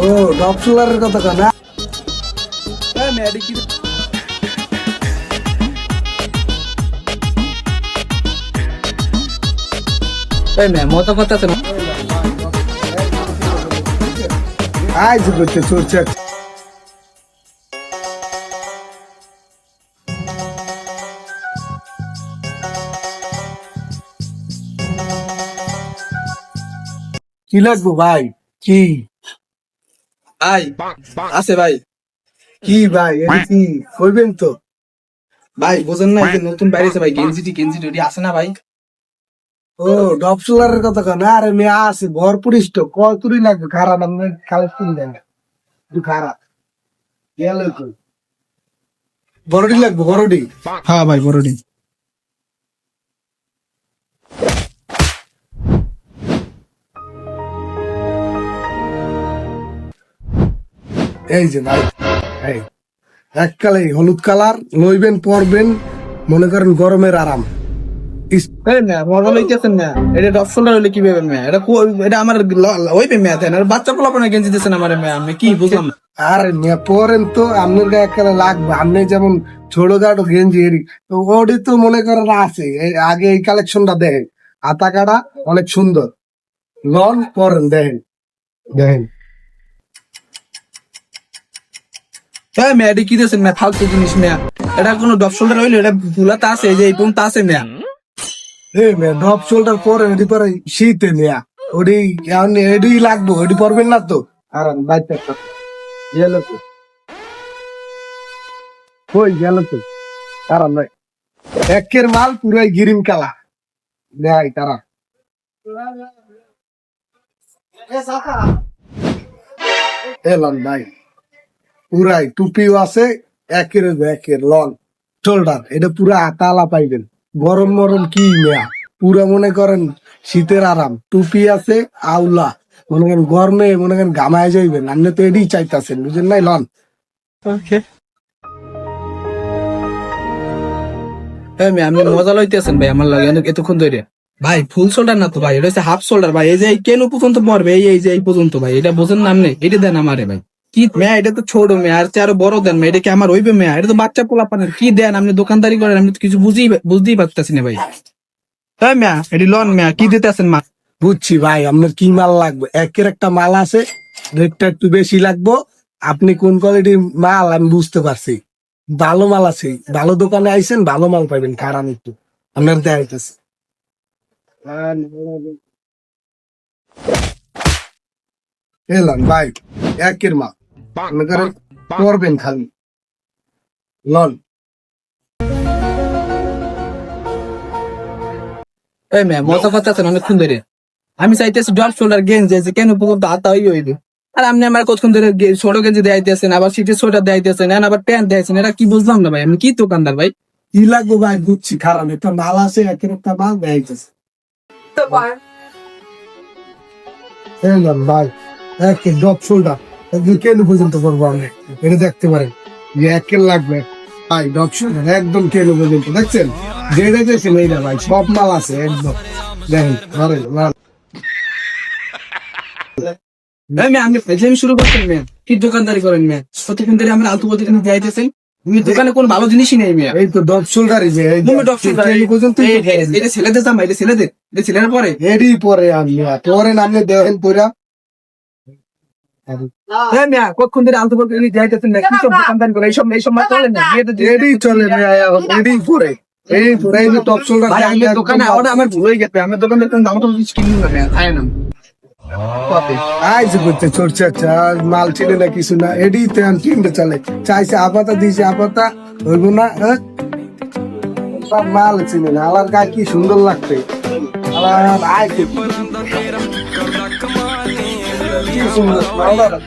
ও depth সোলারের কথা কয় না? হ্যাঁ মেয়ে এটা কি এই মেয়ে মত কথা আছে না? আজ করতে চলছে কি লাগবো ভাই? কি? ভাই আছে ভাই। কি ভাই এটা কি করবেন তো? ভাই বোঝেন না যে নতুন বাইরেছে ভাই গেঞ্জিটি গেঞ্জিটি ওটি আছে না ভাই? ও ডপ সোলারের কথা কয় না? আরে মেয়ে আছে ভরপুর স্টক কতই লাগবে? খারাপ আপনার কালেকশন দেন। একটু খারাপ। গেল কই? বড়ডি লাগবে বড়ডি হ্যাঁ ভাই বড়ডি এই যে ভাই এই এককালে হলুদ কালার লইবেন পরবেন মনে করেন গরমের আরাম। মজা লইতেছেন না এটা ডপ হইলে কি ভেবে মেয়ে? এটা এটা আমার দেন। আর বাচ্চা পোলা পনে গেঞ্জি দিতেছেন আমার মেয়ে আমি কি বুঝলাম আর মেয়ে পরেন তো আপনার গায়ে এককালে লাগবে। আপনি যেমন ছোট গেঞ্জি এরি তো ওটি তো মনে করেন আছে। আগে এই কালেকশনটা দেখেন। আতা কাটা অনেক সুন্দর। লন পরেন দেখেন। দেখেন। এই মেয়ে, এটা কি দিতেছেন মেয়ে, ফালতু জিনিস, মেয়ে। এটা কোনো ডপ শোল্ডার হইলে? এটা ভুলাতে আছে যে এই পর্যন্ত আছে, মেয়ে। এই মেয়ে ড্রপ শোল্ডার পরে ওটি পরে শীতে নেয়া ওটি এডি লাগবো ওটি পরবেন না তো? আর বাইতে গেল তো। কই গেল তো? আর নাই। একের মাল পুরাই গ্রিন কালা। নেয় তারা। এলন ভাই পুরাই টুপিও আছে একের একের লন। শোল্ডার এটা পুরা আতালা পাইবেন গরম মরম কি মেয়া? পুরা মনে করেন শীতের আরাম। টুপি আছে আউলা। মনে করেন গরমে মনে করেন গামায় যাইবেন। আপনি তো এডি চাইতাছেন বুঝেন নাই লন? ওকে। হ্যাঁ আপনি মজা লইতেছেন ভাই আমার লাগে এতক্ষণ ধরে ভাই ফুল শোল্ডার না তো ভাই এটা হচ্ছে হাফ শোল্ডার ভাই এই যে এই কেন পর্যন্ত পড়বে এই এই যে এই পর্যন্ত ভাই এটা বোঝেন না আপনি? এটা দেন আমারে ভাই। কি মেয়া এটা তো ছোট মেয়ে আর আরও বড় দেন মেয়ে এটা কি আমার হইবে মেয়া? এটা তো বাচ্চা পোলা পানের কি দেন? আপনি দোকানদারি করেন আমি তো কিছু বুঝি বুঝতেই পারতেছি না ভাই। হ্যাঁ মেয়া এটি লন মেয়া কি দিতেছেন মা? বুঝছি ভাই আপনার কি মাল লাগবে? একের একটা মাল আছে রেটটা একটু বেশি লাগবো। আপনি কোন কোয়ালিটির মাল আমি বুঝতে পারছি। ভালো মাল আছে ভালো দোকানে আইছেন ভালো মাল পাইবেন খারাপ একটু। আপনার দেখাইতেছে। এলাম ভাই একের মাল। মনে করবেন খালি। লন। এই মেয়া মজা কথা আছেন অনেকক্ষণ ধরে। আমি চাইতেছি ড্রপ শোল্ডার গেঞ্জি আছে কেন পর্যন্ত আতা হই হইবে আর আপনি আমার কতক্ষণ ধরে ছোট গেঞ্জি দেয়াইতেছেন আবার সিটের সোয়েটার দেয়াইতেছেন আর আবার প্যান্ট দেয়াইছেন এটা কি বুঝলাম না ভাই? আমি কি দোকানদার ভাই? কি লাগবে ভাই? বুঝছি খারাপ একটা মাল আছে একের একটা মাল দেখাইতেছে। ভাই একে ডপ শোল্ডার। কেন পর্যন্ত করব আমি? এটা দেখতে পারেন। যে লাগবে? ভাই শোল্ডার একদম কেন পর্যন্ত। দেখছেন? যেটা এইটা ভাই সব মাল আছে একদম। দেখেন ধরেন মাল আপনি ফেজলামি শুরু করছেন মেয়ে। কি দোকানদারি করেন ধরে আমরা আলতু তুমি দোকানে কোনো ভালো জিনিসই নেই মেয়ে। এই তো যে এই তুমি ড্রপ শোল্ডার কেন পর্যন্ত এটা ছেলেদের জামা এটা ছেলেদের এটা ছেলেরা পরে? এরই পরে আমি পরে নামলে দেখেন পরা হ্যাঁ মেয়া কতক্ষণ ধরে আলতু বলতে কিন্তু না কি সব দোকানদারি করে? এইসব এইসব মাল চলে না? বিয়েতে যে- এডি চলে পরে এই পরে যে টপ শোল্ডার ভাই আমি দোকানে ওটা আমার ভুল গেছে। আমি দোকানে কোনো দাম তো কিছু কিনি না খায় না। আইজ করতে চড়ছে মাল ছিল না কিছু না। এডি তেন তিনটে চলে। চাইছে আপাতা দিয়েছে আপাতা। হইব না হ্যাঁ? সব মাল ছিল না। আলার গায়ে কি সুন্দর লাগছে। আলার আয় কি কি সুন্দর মালটা